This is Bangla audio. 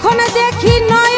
যখন দেখি নয়